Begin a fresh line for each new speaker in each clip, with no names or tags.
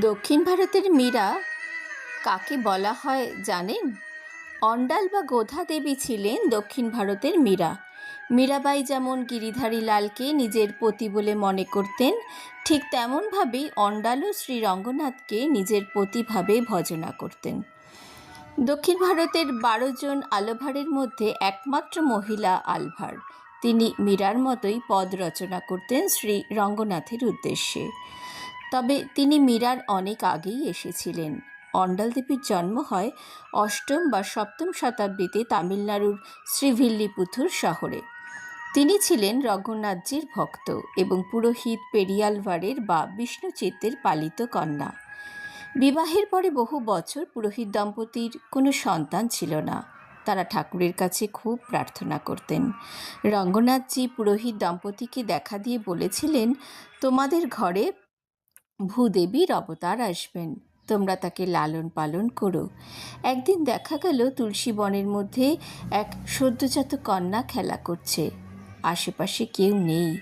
দক্ষিণ ভারতের মীরা কাকে বলা হয় জানেন? অন্ডাল বা গোধা দেবী ছিলেন দক্ষিণ ভারতের মীরা। মীরাবাই যেমন গিরিধারী লালকে নিজের পতি বলে মনে করতেন, ঠিক তেমনভাবেই অন্ডালও শ্রী রঙ্গনাথকে নিজের পতিভাবে ভজনা করতেন। দক্ষিণ ভারতের বারো জন আলভারের মধ্যে একমাত্র মহিলা আলভার। তিনি মীরার মতোই পদ রচনা করতেন শ্রী রঙ্গনাথের উদ্দেশ্যে। তবে তিনি মীরার অনেক আগেই এসেছিলেন। অন্ডাল দেবীর জন্ম হয় অষ্টম বা সপ্তম শতাব্দীতে তামিলনাড়ুর শ্রীভিল্লিপুথুর শহরে। তিনি ছিলেন রঘুনাথজির ভক্ত এবং পুরোহিত পেরিয়ালভারের বা বিষ্ণুচিত্তের পালিত কন্যা। বিবাহের পরে বহু বছর পুরোহিত দম্পতির কোনো সন্তান ছিল না। তারা ঠাকুরের কাছে খুব প্রার্থনা করতেন। রঙ্গনাথজি পুরোহিত দম্পতিকে দেখা দিয়ে বলেছিলেন, তোমাদের ঘরে ভূদেবীর অবতার আসবেন। তোমরা তাকে লালন পালন করো। একদিন দেখা গেল, তুলসী বনের মধ্যে এক সদ্যজাত কন্যা খেলা করছে। আশেপাশে কেউ নেই।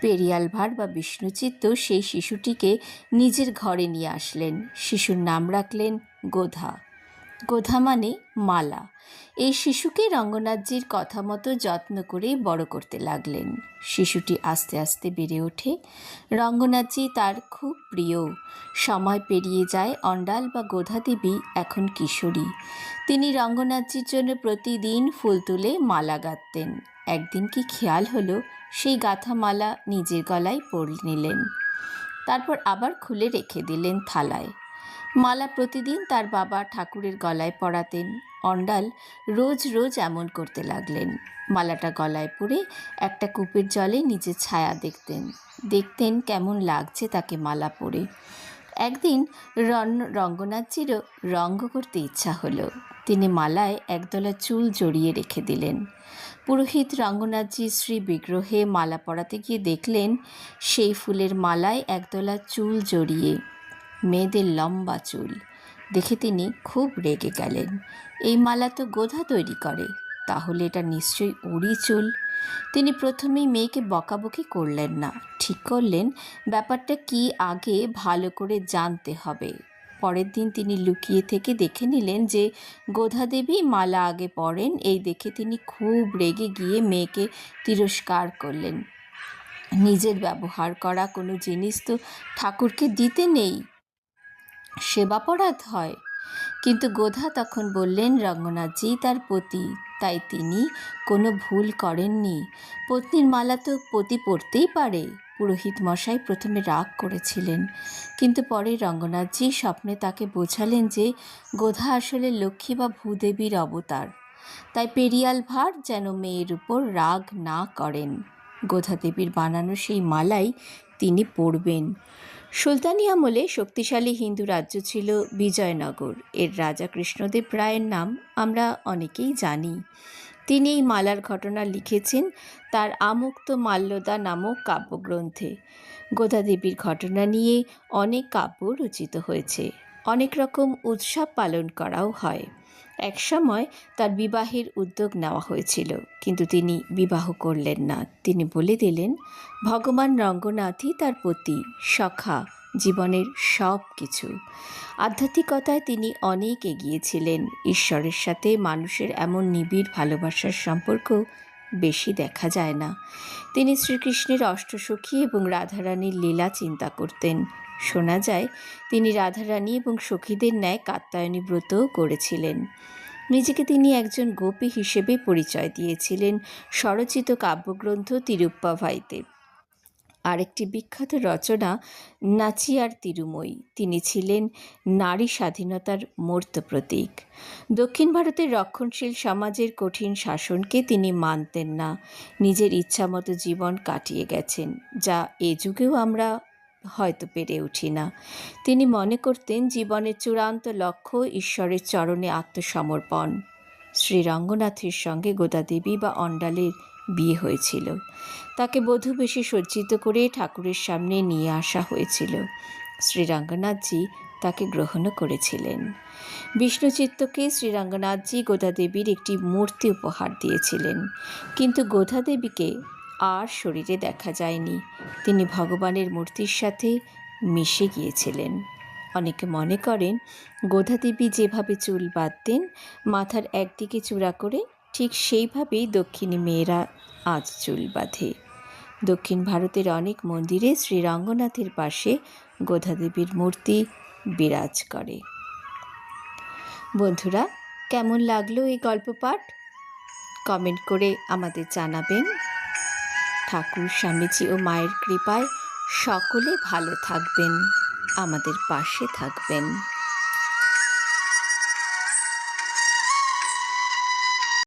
পেরিয়াল ভার বা বিষ্ণুচিত্ত সেই শিশুটিকে নিজের ঘরে নিয়ে আসলেন। শিশুর নাম রাখলেন গোধা। গোধা মানে মালা। এই শিশুকে রঙ্গনাথজির কথা মতো যত্ন করে বড় করতে লাগলেন। শিশুটি আস্তে আস্তে বেড়ে ওঠে। রঙ্গনাথজি তার খুব প্রিয়। সময় পেরিয়ে যায়, অন্ডাল বা গোধা দেবী এখন কিশোরী। তিনি রঙ্গনাথজির জন্য প্রতিদিন ফুল তুলে মালা গাঁথতেন। একদিন কি খেয়াল হলো, সেই গাঁথা মালা নিজের গলায় পড়ে নিলেন। তারপর আবার খুলে রেখে দিলেন থালায়। মালা প্রতিদিন তার বাবা ঠাকুরের গলায় পরাতেন। অন্ডাল রোজ রোজ এমন করতে লাগলেন। মালাটা গলায় পরে একটা কূপের জলে নিজের ছায়া দেখতেন। দেখতেন কেমন লাগছে তাকে মালা পরে। একদিন রন রঙ্গনাথজিরও রঙ্গ করতে ইচ্ছা হলো। তিনি মালায় একদলা চুল জড়িয়ে রেখে দিলেন। পুরোহিত রঙ্গনাথজি শ্রী বিগ্রহে মালা পরাতে গিয়ে দেখলেন, সেই ফুলের মালায় একদলা চুল জড়িয়ে মেয়েদের লম্বা চুল। দেখে তিনি খুব রেগে গেলেন। এই মালা তো গোধা তৈরি করে, তাহলে এটা নিশ্চয়ই উড়ি চুল। তিনি প্রথমেই মেয়েকে বকাবকি করলেন না, ঠিক করলেন, ব্যাপারটা কি আগে ভালো করে জানতে হবে। পরের দিন তিনি লুকিয়ে থেকে দেখে নিলেন যে গোধা দেবী মালা আগে পড়েন এই দেখে তিনি খুব রেগে গিয়ে মেয়েকে তিরস্কার করলেন। নিজের ব্যবহার করা কোনো জিনিস তো ঠাকুরকে দিতে নেই। সেবাপরাধ হয়। কিন্তু গোধা তখন বললেন, রঙ্গনাথজি তার পতি, তাই তিনি কোনো ভুল করেননি। পত্নীর মালা তো পতি পড়তেই পারে। পুরোহিত মশাই প্রথমে রাগ করেছিলেন। কিন্তু পরে রঙ্গনাথজি স্বপ্নে তাকে বোঝালেন যে গোধা আসলে লক্ষ্মী বা ভূদেবীর অবতার। তাই পেরিয়াল ভার যেন মেয়ের উপর রাগ না করেন। গোধা দেবীর বানানো সেই মালাই তিনি পড়বেন সুলতানি আমলে শক্তিশালী হিন্দু রাজ্য ছিল বিজয়নগর। এর রাজা কৃষ্ণদেব রায়ের নাম আমরা অনেকেই জানি। তিনি এই মালার ঘটনা লিখেছেন তার আমুক্ত মাল্যদা নামক কাব্যগ্রন্থে। গোদাদেবীর ঘটনা নিয়ে অনেক কাব্য রচিত হয়েছে। অনেক রকম উৎসব পালন করাও হয়। একসময় তার বিবাহের উদ্যোগ নেওয়া হয়েছিল, কিন্তু তিনি বিবাহ করলেন না। তিনি বলে দিলেন, ভগবান রঙ্গনাথই তার পতি, সখা, জীবনের সব কিছু। আধ্যাত্মিকতায় তিনি অনেক এগিয়েছিলেন। ঈশ্বরের সাথে মানুষের এমন নিবিড় ভালোবাসার সম্পর্ক বেশি দেখা যায় না। তিনি শ্রীকৃষ্ণের অষ্টসখী এবং রাধারানীর লীলা চিন্তা করতেন। শোনা যায়, তিনি রাধারানী এবং সখীদের ন্যায় কাত্যায়নী ব্রতও করেছিলেন। নিজেকে তিনি একজন গোপী হিসেবে পরিচয় দিয়েছিলেন, স্বরচিত কাব্যগ্রন্থ তিরুপ্পাভাইতে। আরেকটি বিখ্যাত রচনা, নাচিয়ার তিরুময়ী তিনি ছিলেন নারী স্বাধীনতার মূর্ত প্রতীক। দক্ষিণ ভারতের রক্ষণশীল সমাজের কঠিন শাসনকে তিনি মানতেন না, নিজের ইচ্ছামতো জীবন কাটিয়ে গেছেন, যা এ যুগেও আমরা হয়তো পেরে উঠি না। তিনি মনে করতেন জীবনের চূড়ান্ত লক্ষ্য ঈশ্বরের চরণে আত্মসমর্পণ। শ্রীরঙ্গনাথের সঙ্গে গোদাদেবী বা অন্ডালের বিয়ে হয়েছিল। তাকে বধূ বেশি সজ্জিত করে ঠাকুরের সামনে নিয়ে আসা হয়েছিল। শ্রীরঙ্গনাথজি তাকে গ্রহণও করেছিলেন। বিষ্ণুচিত্তকে শ্রীরঙ্গনাথজি গোদাদেবীর একটি মূর্তি উপহার দিয়েছিলেন। কিন্তু গোধাদেবীকে আর শরীরে দেখা যায়নি। তিনি ভগবানের মূর্তির সাথে মিশে গিয়েছিলেন। অনেকে মনে করেন, গোধাদেবী যেভাবে চুল বাঁধতেন, মাথার একদিকে চূড়া করে ঠিক সেইভাবেই দক্ষিণী মেয়েরা আজ চুল বাঁধে। দক্ষিণ ভারতের অনেক মন্দিরে শ্রী রঙ্গনাথের পাশে গোধাদেবীর মূর্তি বিরাজ করে। বন্ধুরা, কেমন লাগল এই গল্প পাঠ? কমেন্ট করে আমাদের জানাবেন। ঠাকুর স্বামীজি ও মায়ের কৃপায় সকলে ভালো থাকবেন আমাদের পাশে থাকবেন।